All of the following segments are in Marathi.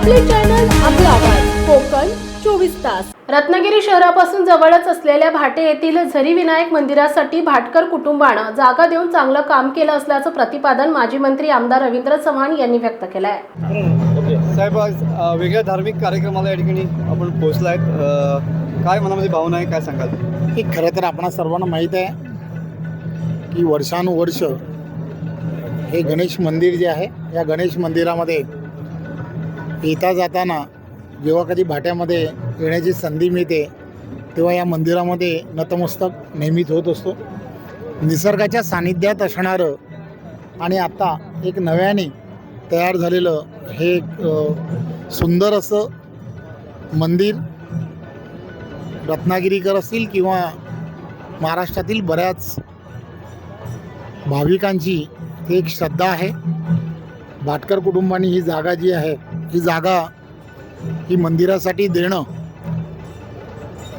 आपले चॅनल आपला आवाज. कोकण चोवीस तास. रत्नागिरी शहरापासून जवळच असलेल्या भाटे येथील झरी विनायक मंदिरासाठी भाटकर कुटुंबानं जागा देऊन चांगलं काम केलं असल्याचं प्रतिपादन माजी मंत्री आमदार रवींद्र चव्हाण यांनी व्यक्त केलं आहे साहेब आज वेगळ्या धार्मिक कार्यक्रमाला या ठिकाणी आपण पोहोचला आहेत काय मनामध्ये भावना आहे? काय सांगाल? की खरं तर आपणा सर्वांना माहीत आहे की वर्षानुवर्ष हे गणेश मंदिर जे आहे या गणेश मंदिरामध्ये येता जाताना जेव्हा कधी भाट्यामध्ये येण्याची संधी मिळते तेव्हा या मंदिरामध्ये नतमस्तक नेहमीच होत असतो. निसर्गाच्या सानिध्यात असणारं आणि आत्ता एक नव्याने तयार झालेलं हे एक सुंदर असं मंदिर रत्नागिरीकर असतील किंवा महाराष्ट्रातील बऱ्याच भाविकांची ती एक श्रद्धा आहे. भाटकर कुटुंबाने ही जागा जी आहे ही जागा ही मंदिरासाठी देणं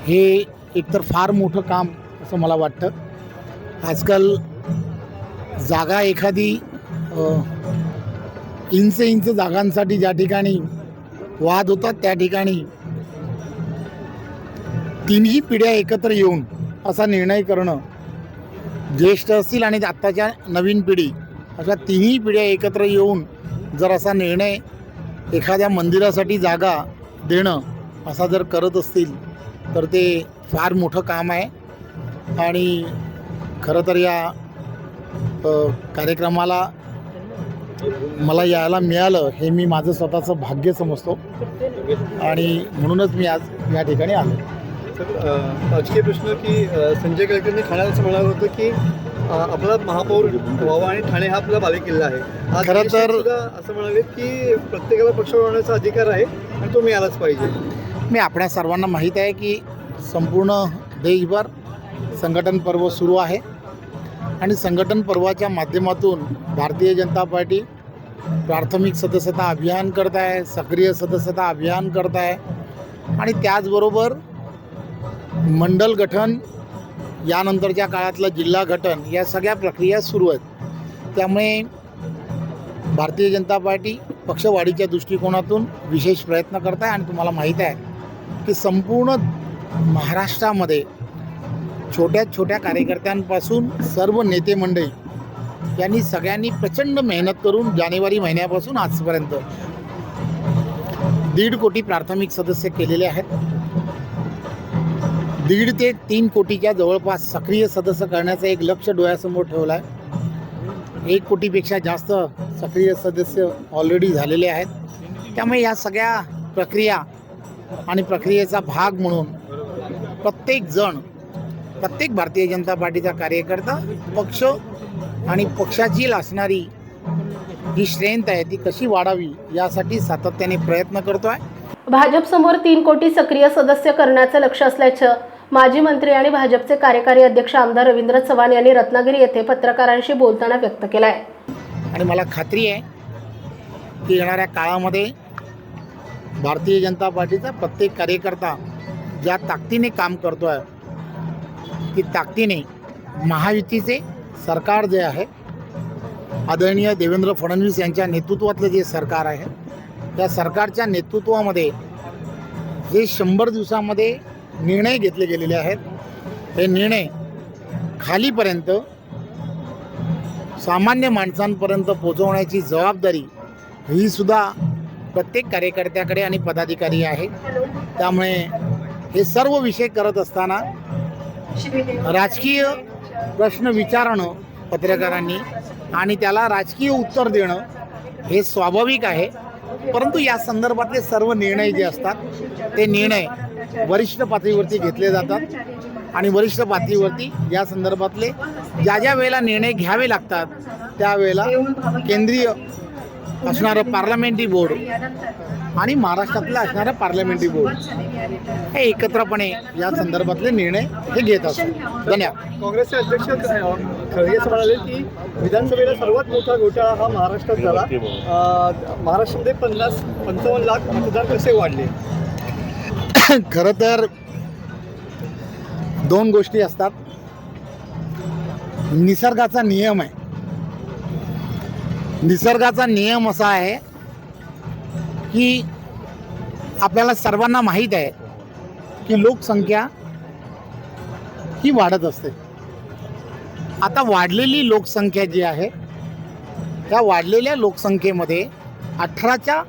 हे एकतर फार मोठं काम असं मला वाटतं. आजकाल जागा एखादी इंच इंच जागांसाठी ज्या ठिकाणी वाद होतात त्या ठिकाणी तिन्ही पिढ्या एकत्र येऊन असा निर्णय करणं ज्येष्ठ असतील आणि आत्ताच्या नवीन पिढी अशा तिन्ही पिढ्या एकत्र येऊन जर असा निर्णय एखाद्या मंदिरासाठी जागा देणं असा जर करत असतील तर ते फार मोठं काम आहे. आणि खरं तर या कार्यक्रमाला मला यायला मिळालं हे मी माझं स्वतःचं भाग्य समजतो. आणि म्हणूनच मी आज या ठिकाणी आलो. सर राजकीय प्रश्न की संजय केळकरनी खाण्याचं असं म्हणालं होतं की आपला महापौर व्हावा आणि ठाणे हा आपला बालेकिल्ला आहे. खरं तर- असं म्हणाले की प्रत्येकाला पक्ष वाढवण्याचा अधिकार आहे आणि तो मिळालाच पाहिजे. मी आपल्या सर्वांना माहीत आहे की संपूर्ण देशभर संघटन पर्व सुरू आहे. आणि संघटन पर्वाच्या माध्यमातून भारतीय जनता पार्टी प्राथमिक सदस्यता अभियान करत आहे सक्रिय सदस्यता अभियान करत आहे. आणि त्याचबरोबर मंडल गठन यानंतरच्या काळातलं जिल्हा घटन या सगळ्या प्रक्रिया सुरू आहेत. त्यामुळे भारतीय जनता पार्टी पक्षवाढीच्या दृष्टिकोनातून विशेष प्रयत्न करत आहे आणि तुम्हाला माहीत आहे की संपूर्ण महाराष्ट्रामध्ये छोट्या छोट्या कार्यकर्त्यांपासून सर्व नेते मंडळी यांनी सगळ्यांनी प्रचंड मेहनत करून जानेवारी महिन्यापासून आजपर्यंत दीड कोटी प्राथमिक सदस्य केलेले आहेत. दीड ते तीन कोटीच्या जवळपास सक्रिय सदस्य करण्याचं एक लक्ष डोळ्यासमोर ठेवलं आहे एक कोटीपेक्षा जास्त सक्रिय सदस्य ऑलरेडी झालेले आहेत. त्यामुळे या सगळ्या प्रक्रिया आणि प्रक्रियेचा भाग म्हणून प्रत्येक जण प्रत्येक भारतीय जनता पार्टीचा कार्यकर्ता पक्ष आणि पक्षाची असणारी जी स्ट्रेंथ आहे ती कशी वाढावी यासाठी सातत्याने प्रयत्न करतो आहे भाजपसमोर तीन कोटी सक्रिय सदस्य करण्याचं लक्ष असल्याचं माजी मंत्री आणि भाजपचे कार्यकारी अध्यक्ष आमदार रवींद्र चव्हाण यांनी रत्नागिरी येथे पत्रकारांशी बोलताना व्यक्त केला आहे आणि मला खात्री आहे की येणाऱ्या काळामध्ये भारतीय जनता पार्टीचा प्रत्येक कार्यकर्ता ज्या ताकदीने काम करतो आहे ती ताकदीने महायुतीचे सरकार जे आहे आदरणीय देवेंद्र फडणवीस यांच्या नेतृत्वातलं जे सरकार आहे त्या सरकारच्या नेतृत्वामध्ये जे शंभर दिवसामध्ये निर्णय घेतले गेलेले आहेत. हे निर्णय खालीपर्यंत सामान्य माणसांपर्यंत पोचवण्याची जबाबदारी ही सुद्धा प्रत्येक कार्यकर्त्याकडे आणि पदाधिकारी आहे. त्यामुळे हे सर्व विषय करत असताना राजकीय प्रश्न विचारणं पत्रकारांनी आणि त्याला राजकीय उत्तर देणं हे स्वाभाविक आहे. परंतु या संदर्भातले सर्व निर्णय जे असतात ते निर्णय वरिष्ठ पातळीवरती घेतले जातात. आणि वरिष्ठ पातळीवरती या संदर्भातले ज्या ज्या वेळेला निर्णय घ्यावे लागतात त्यावेळेला केंद्रीय असणारं पार्लमेंटरी बोर्ड आणि महाराष्ट्रातलं असणारं पार्लमेंटरी बोर्ड हे एकत्रपणे या संदर्भातले निर्णय हे घेत असतात. धन्यवाद. काँग्रेसचे अध्यक्ष अ, खरगे असं म्हणाले की विधानसभेला सर्वात मोठा घोटाळा हा महाराष्ट्रात झाला. महाराष्ट्रामध्ये पन्नास पंचावन्न लाख मतदार कसे वाढले? खरं तर दोन गोष्टी असतात. निसर्गाचा नियम आहे. निसर्गाचा नियम असा आहे की आपल्याला सर्वांना माहीत आहे की लोकसंख्या ही वाढत असते. आता वाढलेली लोकसंख्या जी आहे त्या वाढलेल्या लोकसंख्येमध्ये अठराच्या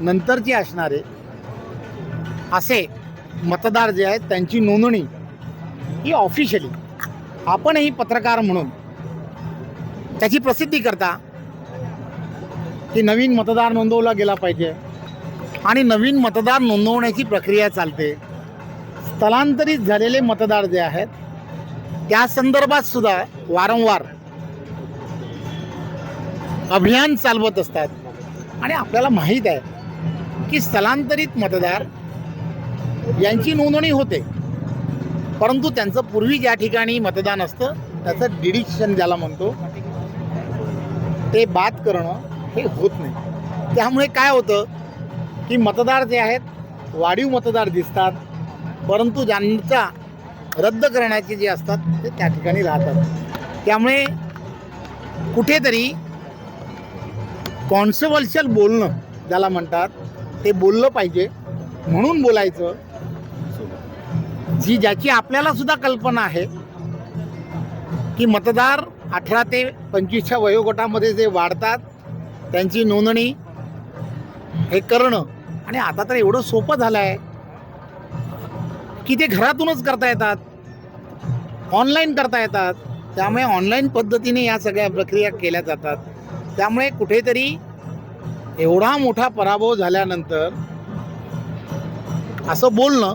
नंतरचे असणारे असे मतदार जे आहेत त्यांची नोंदणी ही ऑफिशियली आपणही पत्रकार म्हणून त्याची प्रसिद्धी करता की नवीन मतदार नोंदवला गेला पाहिजे. आणि नवीन मतदार नोंदवण्याची प्रक्रिया चालते. स्थलांतरित झालेले मतदार जे आहेत त्या संदर्भात सुद्धा वारंवार अभियान चालवत असतात. आणि आपल्याला माहीत आहे की स्थलांतरित मतदार यांची नोंदणी होते. परंतु त्यांचं पूर्वी ज्या ठिकाणी मतदान असतं त्याचं डिडिक्शन ज्याला म्हणतो ते बाद करणं हे होत नाही. त्यामुळे काय होतं की मतदार जे आहेत वाढीव मतदार दिसतात. परंतु ज्यांचा रद्द करण्याचे जे असतात ते त्या ठिकाणी राहतात. त्यामुळे कुठेतरी कॉन्सवर्शियल बोलणं ज्याला म्हणतात ते बोललं पाहिजे. म्हणून बोलायचं जी ज्याची आपल्याला सुद्धा कल्पना आहे की मतदार अठरा ते पंचवीसच्या वयोगटामध्ये जे वाढतात त्यांची नोंदणी हे करणं आणि आता तर एवढं सोपं झालं आहे की ते घरातूनच करता येतात ऑनलाईन करता येतात. त्यामुळे ऑनलाईन पद्धतीने या सगळ्या प्रक्रिया केल्या जातात. त्यामुळे कुठेतरी एवढा मोठा पराभव झाल्यानंतर असं बोलणं